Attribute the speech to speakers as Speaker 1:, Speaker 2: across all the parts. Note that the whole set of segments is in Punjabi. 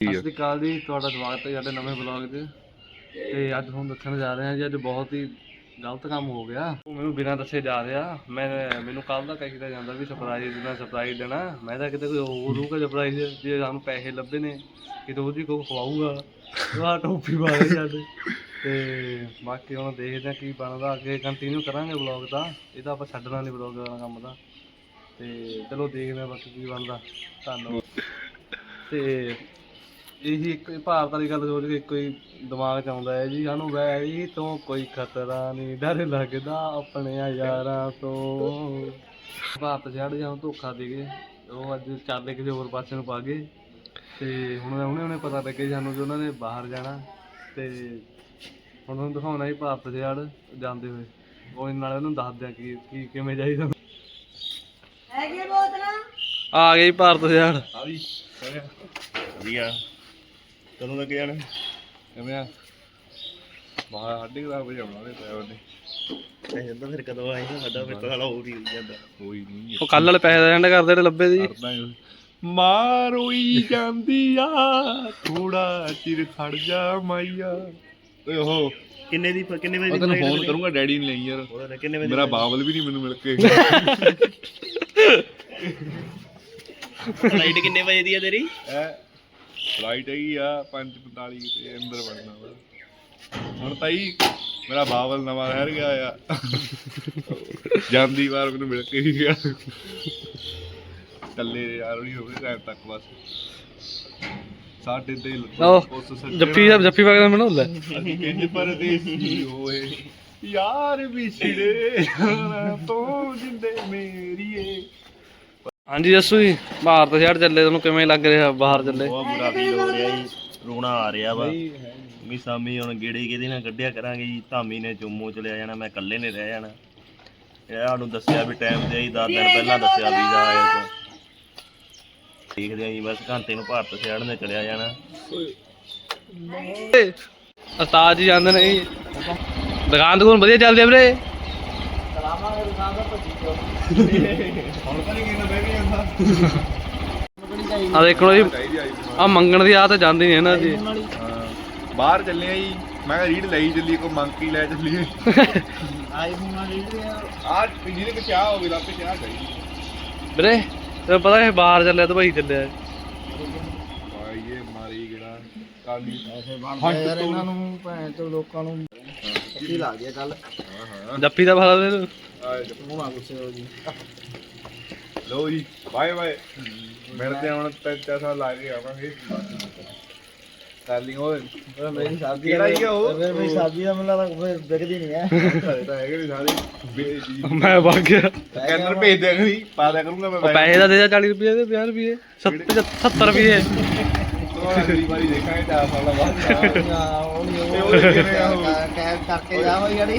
Speaker 1: ਸਤਿ ਸ਼੍ਰੀ ਅਕਾਲ ਜੀ ਤੁਹਾਡਾ ਸਵਾਗਤ ਹੈ ਸਾਡੇ ਨਵੇਂ ਬਲੌਗ 'ਚ। ਤੇ ਅੱਜ ਤੁਹਾਨੂੰ ਦੱਸਣ ਜਾ ਰਹੇ ਹਾਂ ਜੀ ਅੱਜ ਬਹੁਤ ਹੀ ਗਲਤ ਕੰਮ ਹੋ ਗਿਆ। ਉਹ ਮੈਨੂੰ ਬਿਨਾਂ ਦੱਸੇ ਜਾ ਰਿਹਾ। ਮੈਂ ਮੈਨੂੰ ਕੱਲ ਦਾ ਕਹੀਦਾ ਜਾਂਦਾ ਵੀ ਸਰਪ੍ਰਾਈਜ਼ ਦੇਣਾ ਸਰਪ੍ਰਾਈਜ਼ ਦੇਣਾ। ਮੈਂ ਤਾਂ ਕਿਤੇ ਕੋਈ ਹੋਰ ਹੋਊਗਾ ਸਰਪ੍ਰਾਈਜ਼ ਜੇ ਸਾਨੂੰ ਪੈਸੇ ਲੱਭੇ ਨੇ ਕਿਤੇ ਉਹਦੀ ਕੋਈ ਖਵਾਊਗਾ। ਉਹ ਟੋਪੀ ਵਾਲੇ ਸਾਡੇ। ਤੇ ਬਾਕੀ ਹੁਣ ਦੇਖਦੇ ਹਾਂ ਕੀ ਬਣਦਾ। ਅੱਗੇ ਕੰਟੀਨਿਊ ਕਰਾਂਗੇ ਬਲੌਗ ਦਾ ਇਹ ਤਾਂ ਆਪਾਂ ਛੱਡਣਾ ਨਹੀਂ ਬਲੌਗ ਦਾ ਕੰਮ ਦਾ ਤੇ ਚਲੋ ਦੇਖਦੇ ਹਾਂ ਬਾਕੀ ਕੀ ਬਣਦਾ। ਧੰਨਵਾਦ। ਤੇ ਇਹੀ ਇੱਕ ਭਾਰਤ ਵਾਲੀ ਗੱਲ ਸੋਚ ਕੇ ਇੱਕੋ ਹੀ ਦਿਮਾਗ 'ਚ ਆਉਂਦਾ ਹੈ ਜੀ ਸਾਨੂੰ ਵੈਰੀ ਤੋਂ ਕੋਈ ਖਤਰਾ ਨਹੀਂ ਡਰ ਲੱਗਦਾ ਆਪਣੇ ਯਾਰਾਂ ਤੋਂ। ਭਾਰਤ ਛੱਡ ਜਾਂ ਧੋਖਾ ਦੇ ਗਏ। ਉਹ ਅੱਜ ਚੱਲੇ ਕਿਸੇ ਹੋਰ ਪਾਸੇ ਨੂੰ ਪਾ ਗਏ। ਤੇ ਹੁਣ ਉਹਨੇ ਉਹਨੇ ਪਤਾ ਲੱਗੇ ਸਾਨੂੰ ਕਿ ਉਹਨਾਂ ਨੇ ਬਾਹਰ ਜਾਣਾ ਤੇ ਹੁਣ ਤੁਹਾਨੂੰ ਦਿਖਾਉਣਾ ਹੀ ਭਾਰਤ ਛੱਡ ਜਾਂਦੇ ਹੋਏ। ਉਹ ਨਾਲੇ ਉਹਨੂੰ ਦੱਸ ਦਿਆਂ ਕਿ ਕੀ ਕਿਵੇਂ ਜਾਈਦਾ
Speaker 2: ਹੈਗੀ ਬੋਤਲਾਂ?
Speaker 1: ਆ ਗਈ ਭਾਰਤ ਛੱਡ।
Speaker 3: ਆ ਵੀ। ਵਧੀਆ। ਕਦੋਂ ਲੱਗ ਜਾਣਾ
Speaker 1: ਕਿਵੇਂ ਆ
Speaker 3: ਬਾਹਰ ਸਾਢੇ ਕੁ ਦਸ ਵਜੇ ਆਉਣਾ ਤੇ ਪਿਆ ਉਹਨੇ
Speaker 4: ਐ ਜਾਂਦਾ ਫਿਰ ਕਦੋਂ ਆਏਗਾ ਸਾਡਾ ਫਿਰ ਤਾਂ ਸਾਲਾ ਹੋਰ ਹੀ ਹੋਈ ਜਾਂਦਾ।
Speaker 3: ਕੋਈ ਨਹੀਂ।
Speaker 1: ਉਹ ਕੱਲ ਵਾਲੇ ਪੈਸੇ ਦਾ ਐਂਡ ਕਰਦੇ ਜਿਹੜੇ ਲੱਭੇ ਸੀ
Speaker 3: ਕਰਦਾ ਹੀ ਮਾਰੋਈ ਜਾਂਦੀ ਆ ਥੋੜਾ ਚਿਰ ਖੜ ਜਾ ਮਾਈਆ। ਓਏ ਉਹ
Speaker 4: ਕਿੰਨੇ ਦੀ ਕਿੰਨੇ ਵਜੇ
Speaker 3: ਮੈਂ
Speaker 4: ਦੀ
Speaker 3: ਤੈਨੂੰ
Speaker 4: flight
Speaker 3: ਫੋਨ? ਕਰੂੰਗਾ ਡੈਡੀ ਨੂੰ ਲਈ ਯਾਰ।
Speaker 4: ਹੋਰ ਕਿੰਨੇ ਵਜੇ
Speaker 3: ਮੇਰਾ ਬਾਬਲ ਵੀ ਨਹੀਂ ਮੈਨੂੰ ਮਿਲ ਕੇ।
Speaker 4: ਫਲਾਈਟ ਕਿੰਨੇ ਵਜੇ ਦੀ ਆ ਤੇਰੀ?
Speaker 3: ਹੈ? ਫਲਾਈਟ ਹੈਗੀ ਆ 5:45 ਤੇ ਅੰਦਰ ਵੜਨਾ ਵਾ। ਹੁਣ ਤਾਈ ਮੇਰਾ ਬਾਬਲ ਨਵਾਂ ਰਹਿ ਗਿਆ ਆ। ਜਾਂਦੀ ਵਾਰ ਮੈਨੂੰ ਮਿਲ ਕੇ ਹੀ ਗਿਆ। ਕੱਲੇ ਯਾਰ ਨਹੀਂ ਹੋਵੇ ਟਾਈਮ ਤੱਕ ਬਸ। ਸਾਡੇ ਤੇ
Speaker 1: ਜੱਫੀ ਸਾਹਿਬ ਜੱਫੀ ਵਗਦਾ ਮੈਨੂੰ ਲੈ
Speaker 3: ਅਸੀਂ ਕਿੰਜ ਪਰਦੇਸੀ ਹੋਏ। ਯਾਰ ਵਿਛੜੇ ਤੋਂ ਜਿੰਦੇ ਮੇਰੀਏ।
Speaker 1: ਹਾਂਜੀ ਜੱਸੂ ਜੀ ਭਾਰਤ ਛੱਡ ਚੱਲੇ ਤੁਹਾਨੂੰ ਕਿਵੇਂ ਲੱਗ ਰਿਹਾ ਬਾਹਰ ਚੱਲੇ?
Speaker 4: ਬਹੁਤ ਬੁਰਾ ਫੀਲ ਹੋ ਰਿਹਾ ਜੀ ਰੋਣਾ ਆ ਰਿਹਾ ਵਾ। ਵੀ ਸਾਮੀ ਹੁਣ ਗੇੜੇ ਕਿਹਦੇ ਨਾਲ ਕੱਢਿਆ ਕਰਾਂਗੇ ਜੀ ਧਾਮੀ ਨੇ ਜੰਮੂ ਚਲਿਆ ਜਾਣਾ ਮੈਂ ਇਕੱਲੇ ਨੇ ਰਹਿ ਜਾਣਾ। ਇਹ ਸਾਨੂੰ ਦੱਸਿਆ ਵੀ ਟਾਈਮ ਤੇ ਆਈ 10 ਦਿਨ ਪਹਿਲਾਂ ਦੱਸਿਆ ਵੀਜ਼ਾ ਆਇਆ ਤੋਂ ਦੇਖਦੇ ਆਂ ਜੀ ਬਸ ਘੰਟੇ ਨੂੰ ਭਾਰਤ ਸਿਆੜ ਨੇ ਚਲਿਆ ਜਾਣਾ।
Speaker 1: ਉਸਤਾਦ ਜੀ ਜਾਂਦੇ ਨੇ ਜੀ। ਦੁਕਾਨ ਦੁਕਾਨ ਵਧੀਆ ਚੱਲਦੀ ਆ ਵੀਰੇ?
Speaker 3: ਹੁਣ ਤਾਂ ਨਹੀਂ ਕਿੰਨਾ ਬਹਿ ਕੇ ਜਾਂਦਾ
Speaker 1: ਆ ਦੇਖੋ ਜੀ
Speaker 3: ਚਾਹੀਦੀ ਆਈ
Speaker 1: ਆ ਮੰਗਣ ਦੀ ਆਦਤ ਜਾਂਦੀ ਨਹੀਂ ਇਹਨਾਂ ਦੀ।
Speaker 3: ਹਾਂ। ਬਾਹਰ ਚੱਲੇ ਆ ਜੀ। ਮੈਂ ਕਿਹਾ ਰੀਡ ਲਈ ਚੱਲੀ ਕੋ ਮੰਕੀ ਲੈ ਚੱਲੀਏ।
Speaker 4: ਆਈਫੋਨ ਵਾਲੀ
Speaker 3: ਆ ਜਿਹਦੇ ਕਿ ਚਾਹ ਹੋਵੇ ਲੱਪੇ ਚਾਹ ਚਾਹੀਦੀ
Speaker 1: ਵੀਰੇ ਤੈਨੂੰ ਪਤਾ ਇਹ ਬਾਹਰ ਚੱਲਿਆ ਤਾਂ ਭਾਈ ਚੱਲਿਆ।
Speaker 3: ਆਈਏ ਮਾਰੀ ਗੜਾ ਕਾਲੀ।
Speaker 4: ਯਾਰ ਇਹਨਾਂ ਨੂੰ ਭੈਣ ਤੋਂ ਲੋਕਾਂ ਨੂੰ ਕੀ ਲੱਗ ਗਿਆ ਕੱਲ
Speaker 3: ਹਾਂ
Speaker 1: ਜੱਫੀ ਦਾ ਫਾਲਾ ਦੇ
Speaker 3: ਹਾਂ
Speaker 4: ਮੂੰਹ ਆ ਗੁੱਸੇ ਹੋ ਜੀ।
Speaker 3: ਲੋ ਜੀ ਬਾਏ ਬਾਏ। ਮਿਲਦੇ ਹਾਂ ਹੁਣ ਤਿੰਨ ਚਾਰ ਸਾਲ ਲਾ ਕੇ ਆਵਾਂਗੇ। ਕਾਲੀ ਓਏ
Speaker 4: ਮੇਰੀ ਸ਼ਾਦੀ
Speaker 3: ਕਿਹੜਾ ਹੀ ਆ ਉਹ?
Speaker 4: ਮੇਰੀ ਸ਼ਾਦੀ ਦਾ ਮੈਨੂੰ ਲੱਗਦਾ ਫਿਰ ਵਿਕਦੀ ਨਹੀਂ ਹੈ।
Speaker 3: ਤਾਂ ਹੈਗੇ ਸਾਰੇ।
Speaker 1: ਮੈਂ ਵਗ ਗਿਆ।
Speaker 3: ਸਕੈਨਰ ਭੇਜ ਦਿਆ ਕਰੀ ਪਾ ਦਿਆ ਕਰੂੰਗਾ ਮੈਂ
Speaker 1: ਪੈਸੇ ਦਾ ਦੇ ਜਾ 40 ਰੁਪਏ ਦੇ 50 ਰੁਪਏ। 70 70 ਰੁਪਏ।
Speaker 3: ਤੋਂ ਅਗਲੀ ਵਾਰੀ ਦੇਖਾਂਗੇ ਚਾਰ ਸਾਲਾਂ ਬਾਅਦ ਤੇ ਉਹ ਕਿਵੇਂ ਆ ਉਹ?
Speaker 4: ਕੈਬ ਕਰਕੇ ਜਾ ਹੋਈ ਗੜੀ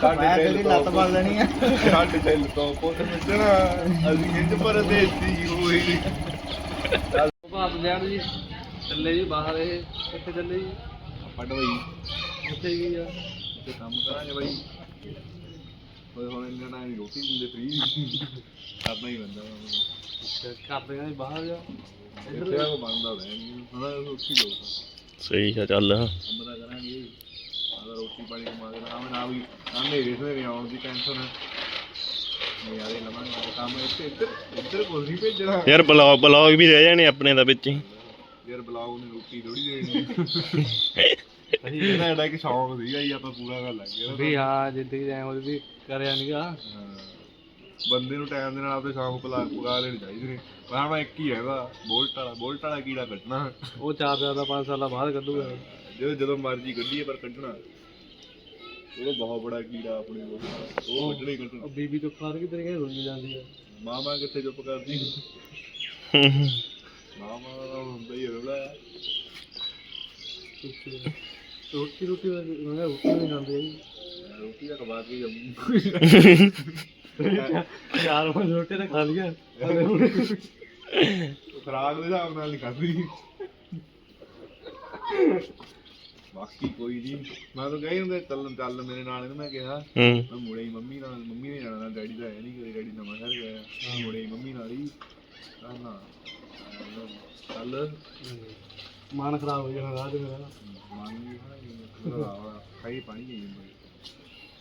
Speaker 3: ਸਾਡੇ
Speaker 4: ਮੈਂ
Speaker 3: ਦਿਲ
Speaker 4: ਤੇਰੀ ਲੱਤ ਮਾਰ ਲੈਣੀ ਆ।
Speaker 3: ਸਾਡੇ ਦਿਲ ਤੋਂ ਪੁੱਤ ਮਿੱਟਣਾ ਅਸੀਂ ਇੰਜ ਪਰਦੇਸੀ ਹੋਈ
Speaker 1: ਭਾਰਤ ਜਾਣ ਜੀ ਚੱਲੇ ਜੀ ਬਾਹਰ ਇਹ। ਕਿੱਥੇ ਚੱਲੇ ਜੀ?
Speaker 3: ਪੜ ਬਈ।
Speaker 1: ਕਿੱਥੇ ਗਈ ਆ।
Speaker 3: ਤੇ ਕੰਮ ਕਰਾਂਗੇ ਬਈ। ਹੋਏ ਹੁਣ ਇਹਨਾਂ ਨਾਲ ਰੋਟੀ ਦਿੰਦੇ ਫ੍ਰੀ ਕਰਨਾ ਹੀ ਬੰਦਾ
Speaker 1: ਕਰਦੇ ਆਂ ਬਾਹਰ ਜਾ
Speaker 3: ਇੱਥੇ ਆ ਬਣਦਾ ਨਹੀਂ। ਥੋੜਾ ਰੋਟੀ ਲੋ
Speaker 4: ਸਹੀ ਆ ਚੱਲ।
Speaker 3: ਕੰਮ ਦਾ ਕਰਾਂਗੇ ਆਦਾ ਰੋਟੀ ਪਾਣੀ ਕਮਾ ਕੇ ਆਵੇਂ ਨਾ ਵੀ ਨਾ ਨੇਰੇ ਸਵੇਰੇ ਆਉਣ ਦੀ ਟੈਨਸ਼ਨ ਨਿਆਰੇ ਲਵਾਂਗੇ ਕੰਮ ਇੱਥੇ। ਇੱਧਰ ਇੱਧਰ ਕੋਈ ਨਹੀਂ ਭੇਜਣਾ।
Speaker 4: ਯਾਰ ਬਲੌਗ ਬਲੌਗ ਵੀ ਰਹਿ ਜਾਣੇ ਆਪਣੇ ਦਾ ਵਿੱਚ ਹੀ।
Speaker 3: ਯਾਰ ਬਲਾਉ ਨੇ ਰੋਟੀ ਥੋੜੀ ਦੇਣੀ। ਅਸੀਂ ਇਹਦਾ ਕਿ ਸ਼ੌਂਕ ਸੀਗਾ ਜੀ ਆਪਾਂ ਪੂਰਾ ਕਰ ਲਾਂਗੇ।
Speaker 1: ਵੀ ਹਾਂ ਜ਼ਿੰਦਗੀ ਐ ਉਹ ਵੀ ਕਰਿਆ ਨਹੀਂਗਾ।
Speaker 3: ਬੰਦੇ ਨੂੰ ਟਾਈਮ ਦੇ ਨਾਲ ਆਪਣੇ ਸ਼ੌਂਕ ਪਲਾ ਪੂਰਾ ਲੈਣੇ ਚਾਹੀਦੇ ਨੇ। ਪਰ ਹੁਣ ਇੱਕ ਹੀ ਹੈਗਾ ਬੋਲਟ ਵਾਲਾ। ਬੋਲਟ ਵਾਲਾ ਕੀੜਾ ਕੱਢਣਾ।
Speaker 1: ਉਹ ਚਾਰ ਚਾਰ ਦਾ 5 ਸਾਲਾਂ ਬਾਅਦ ਕੱਢੂਗਾ।
Speaker 3: ਜਦੋਂ ਜਦੋਂ ਮਰਜ਼ੀ ਕੱਢੀਏ ਪਰ ਕੱਢਣਾ। ਉਹ ਬਹੁਤ ਬੜਾ ਕੀੜਾ ਆਪਣੇ ਕੋਲ। ਉਹ ਕੱਢਣਾ ਕੱਢਣਾ।
Speaker 1: ਉਹ ਬੀਬੀ ਤੋਂ ਖਾਰ ਕਿ ਤਰੀਕੇ ਰੁੱਝ ਜਾਂਦੀ ਆ।
Speaker 3: ਮਾਮਾ ਕਿੱਥੇ ਚੁੱਪ ਕਰਦੀ? ਮਾਮਾ ਦਾ ਹੁੰਦਾ ਹੀ ਰੋਲਾ
Speaker 1: ਰੋਟੀ ਰੋਟੀ ਮੈਂ ਰੋਟੀ ਨਹੀਂ ਖਾਂਦੇ
Speaker 3: ਰੋਟੀ ਦਾ ਕਬਾਦ ਵੀ ਜੰਮੂ।
Speaker 1: ਚਾਰ ਪੰਜ ਰੋਟੀ ਤਾਂ ਖਾ ਲਿਆ
Speaker 3: ਖਰਾਕ ਦੇ ਹਿਸਾਬ ਨਾਲ ਨਹੀਂ ਖਾਧੀ। ਬਾਕੀ ਕੋਈ ਨਹੀਂ ਮੈਂ ਤਾਂ ਕਹੀ ਹੁੰਦੇ ਚੱਲ ਚੱਲ ਮੇਰੇ ਨਾਲ ਇਹਨੂੰ ਮੈਂ ਕਿਹਾ
Speaker 4: ਹੂੰ।
Speaker 3: ਮੈਂ ਮੁੜੇ ਹੀ ਮੰਮੀ ਨਾਲ ਮੰਮੀ ਨੇ ਜਾਣਾ ਡੈਡੀ ਦਾ ਹੈ ਨਹੀਂ ਕਦੇ ਡੈਡੀ ਨਵਾਂ ਘਰ ਗਿਆ ਮੈਂ ਮੁੜੇ ਹੀ ਮੰਮੀ ਨਾਲ ਹੀ। ਨਾ ਨਾ ਚੱਲ।
Speaker 1: ਮਨ ਖਰਾਬ ਹੋ ਜਾਣਾ ਰਾਤ ਮੇਰਾ।
Speaker 3: ਖਾਈ ਪਾਣੀ ਨਹੀਂ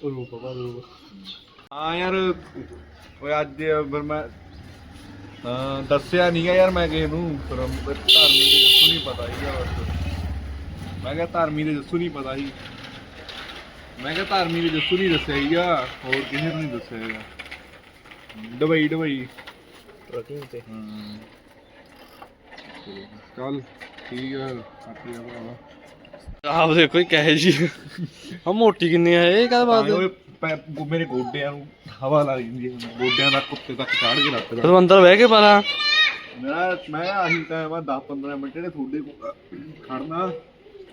Speaker 1: ਰੂਪ ਬਾ ਰੂਪ।
Speaker 3: ਹਾਂ ਯਾਰ ਓਏ ਅੱਜ ਫਿਰ ਮੈਂ ਹਾਂ ਦੱਸਿਆ ਨਹੀਂਗਾ ਯਾਰ ਮੈਂ ਕਿਸੇ ਨੂੰ ਪਰ ਧਰਮੀ ਦੇ ਜੱਸੂ ਨਹੀਂ ਪਤਾ ਸੀਗਾ ਬਸ। ਮੈਂ ਕਿਹਾ ਧਰਮੀ ਦੇ ਜੱਸੂ ਨਹੀਂ ਪਤਾ ਸੀ ਮੈਂ ਕਿਹਾ ਧਰਮੀ ਦੇ ਜੱਸੂ ਨਹੀਂ ਦੱਸਿਆ ਸੀਗਾ ਹੋਰ ਕਿਸੇ ਨੂੰ ਨਹੀਂ ਦੱਸਿਆ ਹੈਗਾ ਡਬਈ ਡਬਈ।
Speaker 4: ਟਰਕਿੰਗ ਤੇ।
Speaker 3: ਹਾਂ। ਚੱਲ ਠੀਕ ਹੈ ਕੱਟ ਜਾ ਭਰਾਵਾ।
Speaker 1: ਆਪ ਦੇਖੋ ਹੀ ਕਹੇ ਜੀ। ਆ ਮੋਟੀ ਕਿੰਨੀ ਆ ਇਹ ਕਾਹਦਾ ਬਾਤ
Speaker 3: ਗੋ- ਮੇਰੇ ਗੋਡਿਆਂ ਨੂੰ ਹਵਾ ਲੱਗ ਜਾਂਦੀ ਹੈ। ਗੋਡਿਆਂ ਦਾ ਕੁੱਤੇ ਤੱਕ ਚੜ ਕੇ ਰੱਖਦਾ
Speaker 1: ਤੂੰ ਅੰਦਰ ਬਹਿ ਕੇ ਪਾਲਾ
Speaker 3: ਮੇਰਾ ਮੈਂ ਆਹੀ ਟਾਈਮ ਆ 10 15 ਮਿੰਟ ਜਿਹੜੇ ਤੁਹਾਡੇ ਕੋਲ ਖੜਨਾ।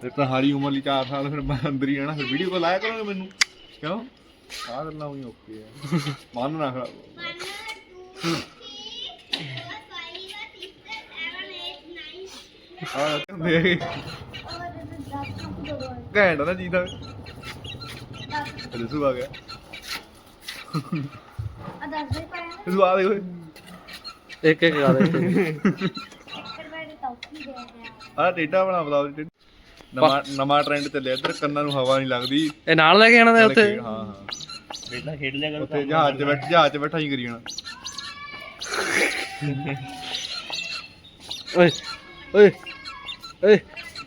Speaker 3: ਫਿਰ ਤਾਂ ਹਾਰੀ ਉਮਰ ਲਈ 4 ਸਾਲ ਫਿਰ ਮੈਂ ਅੰਦਰ ਹੀ ਆਣਾ ਫਿਰ ਵੀਡੀਓ ਕਾਲ ਆਇਆ ਕਰੋਗੇ ਮੈਨੂੰ? ਕਿਉਂ? ਆ ਗੱਲਾਂ ਹੋਈ ਓਕੇ ਆ। ਮਨ ਨਾ ਖਰਾਬ ਆ ਘੈਂਟ ਆ ਨਾ ਜੀਦਾ ਰਸੂ ਆ ਗਿਆ। ਰਸੂ ਆ ਦੇਖੋ।
Speaker 1: ਇੱਕ ਇੱਕ ਗਾ ਦੇ
Speaker 3: ਆ ਟੇਡਾ ਬਣਾ ਬਲਾਉ ਨਵਾਂ ਨਵਾਂ ਟ੍ਰੈਂਡ ਚੱਲਿਆ। ਇੱਧਰ ਕੰਨਾਂ ਨੂੰ ਹਵਾ ਨਹੀਂ ਲੱਗਦੀ।
Speaker 1: ਇਹ ਨਾਲ ਲੈ ਕੇ ਆਣਾ ਤੇ ਉੱਥੇ?
Speaker 3: ਹਾਂ ਹਾਂ।
Speaker 4: ਬੇਟਾ ਖੇਡ ਲਿਆ ਕਰ
Speaker 3: ਉੱਥੇ ਜਹਾਜ਼ 'ਚ ਬੈਠ ਜਹਾਜ਼ 'ਚ ਬੈਠਾ ਹੀ ਕਰੀ ਜਾਣਾ।
Speaker 1: ਓਏ ਓਏ ਓਏ।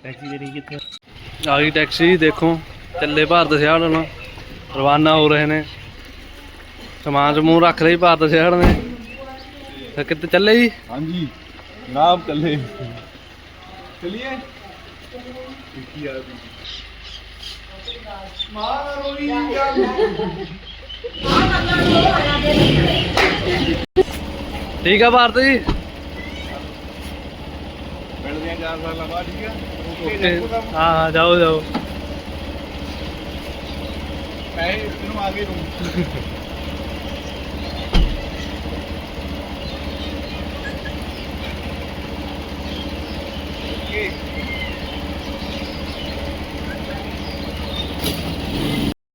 Speaker 4: ਟੈਕਸੀ ਕਿੱਥੇ?
Speaker 1: ਆ ਗਈ ਟੈਕਸੀ ਦੇਖੋ ਚੱਲੇ ਭਾਰਤ ਸ਼ਹਿਰ ਨੂੰ ਰਵਾਨਾ ਹੋ ਰਹੇ ਨੇ। ਸਮਾਨ ਸਮੂਹ ਰੱਖ ਲਈ ਭਾਰਤ ਸ਼ਹਿਰ ਨੇ। ਫਿਰ ਕਿੱਥੇ ਚੱਲੇ ਜੀ?
Speaker 3: ਹਾਂਜੀ ਜਨਾਬ ਚੱਲੇ। ਚਲਿਏ? ਕੀ ਆ ਮਾਰ ਰੋਈ
Speaker 1: ਠੀਕ ਆ ਭਾਰਤ ਜੀ।
Speaker 3: ਮਿਲਦੇ ਆ ਚਾਰ ਸਾਲਾਂ ਬਾਅਦ ਠੀਕ ਆ
Speaker 1: ਓਕੇ। ਹਾਂ ਹਾਂ ਜਾਓ ਜਾਓ।
Speaker 3: ਇਹਨੂੰ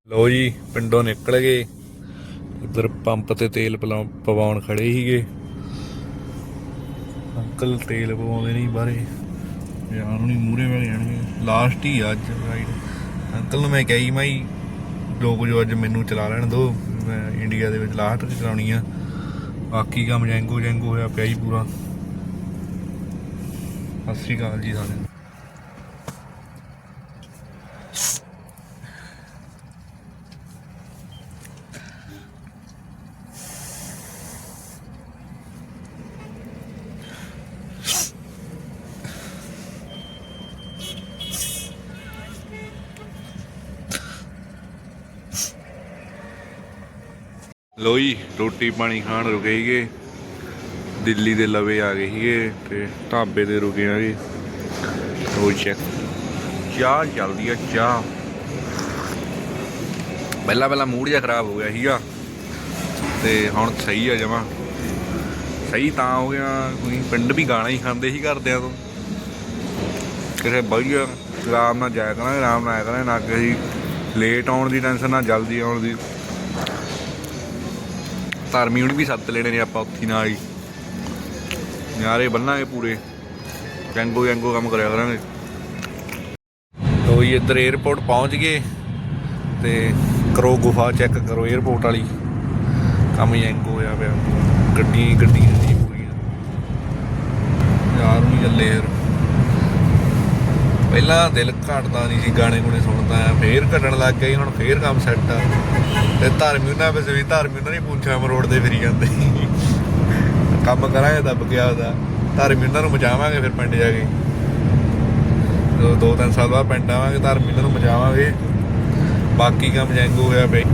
Speaker 3: ਲੋ ਜੀ ਪਿੰਡੋਂ ਨਿਕਲ ਗਏ। ਉਧਰ ਪੰਪ ਤੇ ਤੇਲ ਪਵਾਉਣ ਖੜੇ ਸੀਗੇ। ਅੰਕਲ ਤੇਲ ਪਵਾਉਂਦੇ ਨਹੀਂ ਬਾਰੇ ਯਾਰ ਨਹੀਂ ਮੂਰੇ ਵਾਲੇ ਜਾਣਗੇ ਲਾਸਟ ਹੀ ਆ ਅੱਜ ਰਾਈਡ ਅੰਕਲ ਨੂੰ ਮੈਂ ਕਹੀ ਮਾਈ, ਲੋਕ ਜੋ ਅੱਜ ਮੈਨੂੰ ਚਲਾ ਲੈਣ ਦੋ, ਮੈਂ ਇੰਡੀਆ ਦੇ ਵਿੱਚ ਲਾਸਟ ਚ ਚਲਾਉਣੀ ਆ। ਬਾਕੀ ਕੰਮ ਜੈਂਗੋ ਜੈਂਗੋ ਹੋਇਆ ਪਿਆ ਹੀ ਪੂਰਾ। ਸਤਿ ਸ਼੍ਰੀ ਅਕਾਲ ਜੀ ਸਾਰਿਆਂ ਨੂੰ। ਲੋ ਜੀ ਰੋਟੀ ਪਾਣੀ ਖਾਣ ਰੁਕੇ ਸੀਗੇ। ਦਿੱਲੀ ਦੇ ਲਵੇ ਆ ਗਏ ਸੀਗੇ ਤੇ ਢਾਬੇ ਤੇ ਰੁਕੇ ਆਗੇ ਉਹ ਚੈੱਕ ਚਾਹ ਚੱਲਦੀ ਆ, ਚਾਹ। ਪਹਿਲਾਂ ਪਹਿਲਾਂ ਮੂਡ ਜਿਹਾ ਖਰਾਬ ਹੋ ਗਿਆ ਸੀਗਾ। ਤੇ ਹੁਣ ਸਹੀ ਆ ਜਮਾ। ਸਹੀ ਤਾਂ ਹੋ ਗਿਆ, ਕੋਈ ਪਿੰਡ ਵੀ ਗਾਣਾ ਹੀ ਖਾਂਦੇ ਸੀ ਘਰਦਿਆਂ ਤੋਂ। ਕਿਸੇ ਵਧੀਆ, ਆਰਾਮ ਨਾਲ ਜਾਇਆ ਕਰਾਂਗੇ, ਆਰਾਮ ਨਾਲ ਆਇਆ ਕਰਾਂਗੇ, ਨਾ ਕਿਸੇ ਲੇਟ ਆਉਣ ਦੀ ਟੈਨਸ਼ਨ ਨਾ ਜਲਦੀ ਆਉਣ ਦੀ। ਧਾਰਮੀ ਹੁਣ ਵੀ ਸੱਤ ਲੈਣੇ ਨੇ ਆਪਾਂ ਉੱਥੀ ਨਾਲ ਹੀ। ਨਿਆਰੇ ਬੰਨਾਂਗੇ ਪੂਰੇ। ਕੈਂਗੋ ਕੈਂਗੋ ਕੰਮ ਕਰਿਆ ਕਰਾਂਗੇ। ਤੋ ਇਹ ਇੱਧਰ 에어ਪੋਰਟ ਪਹੁੰਚ ਗਏ ਤੇ ਕਰੋ ਗੁਫਾ ਚੈੱਕ ਕਰੋ 에어ਪੋਰਟ ਵਾਲੀ। ਕੰਮ ਯੈਂਗੋ ਹੋਇਆ ਪਿਆ। ਗੱਡੀ ਗੱਡੀ ਜੀ ਪੂਰੀ ਯਾਰ ਨੂੰ ਚੱਲੇ ਯਾਰ। ਪਹਿਲਾਂ ਦਿਲ ਘਟਦਾ ਨਹੀਂ ਸੀ ਗਾਣੇ ਗੁਣੇ ਸੁਣਦਾ ਆ ਫੇਰ ਘਟਣ ਲੱਗ ਗਈ ਜੀ, ਹੁਣ ਫੇਰ ਕੰਮ ਸੈੱਟ ਆ। ਤੇ ਧਰਮੀ ਉਹਨਾਂ ਵਿੱਚ ਵੀ ਧਰਮੀ ਉਹਨਾਂ ਨੇ ਪੁੰਛਾਂ ਮਰੋੜ ਦੇ ਫਿਰੀ ਜਾਂਦੇ ਕੰਮ ਕਰਾਂਗੇ ਦੱਬ ਗਿਆ ਉਹਦਾ ਧਰਮੀ ਨੂੰ ਬਚਾਵਾਂਗੇ ਫਿਰ ਪਿੰਡ ਜਾ ਕੇ। ਜਦੋਂ ਦੋ ਤਿੰਨ ਸਾਲ ਬਾਅਦ ਪਿੰਡ ਆਵਾਂਗੇ ਧਰਮੀ ਨੂੰ ਮਚਾਵਾਂਗੇ। ਬਾਕੀ ਕੰਮ ਜੈਂਗੋ ਹੋਇਆ ਪਿਆ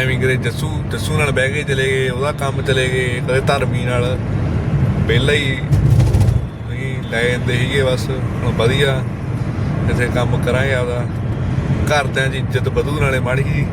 Speaker 3: ਐਵੇਂ ਕਰੇ ਜੱਸੂ ਜੱਸੂ ਨਾਲ ਬਹਿ ਕੇ ਚਲੇ ਗਏ ਉਹਦਾ ਕੰਮ ਚਲੇ ਗਏ ਕਦੇ ਧਰਮੀ ਨਾਲ। ਪਹਿਲਾਂ ਹੀ ਲੈ ਜਾਂਦੇ ਸੀਗੇ, ਬਸ ਹੁਣ ਵਧੀਆ। ਇੱਥੇ ਕੰਮ ਕਰਾਂਗੇ ਆਪਦਾ। ਘਰਦਿਆਂ ਦੀ ਇੱਜ਼ਤ ਵਧੂ ਨਾਲੇ ਮਾੜੀ ਜੀ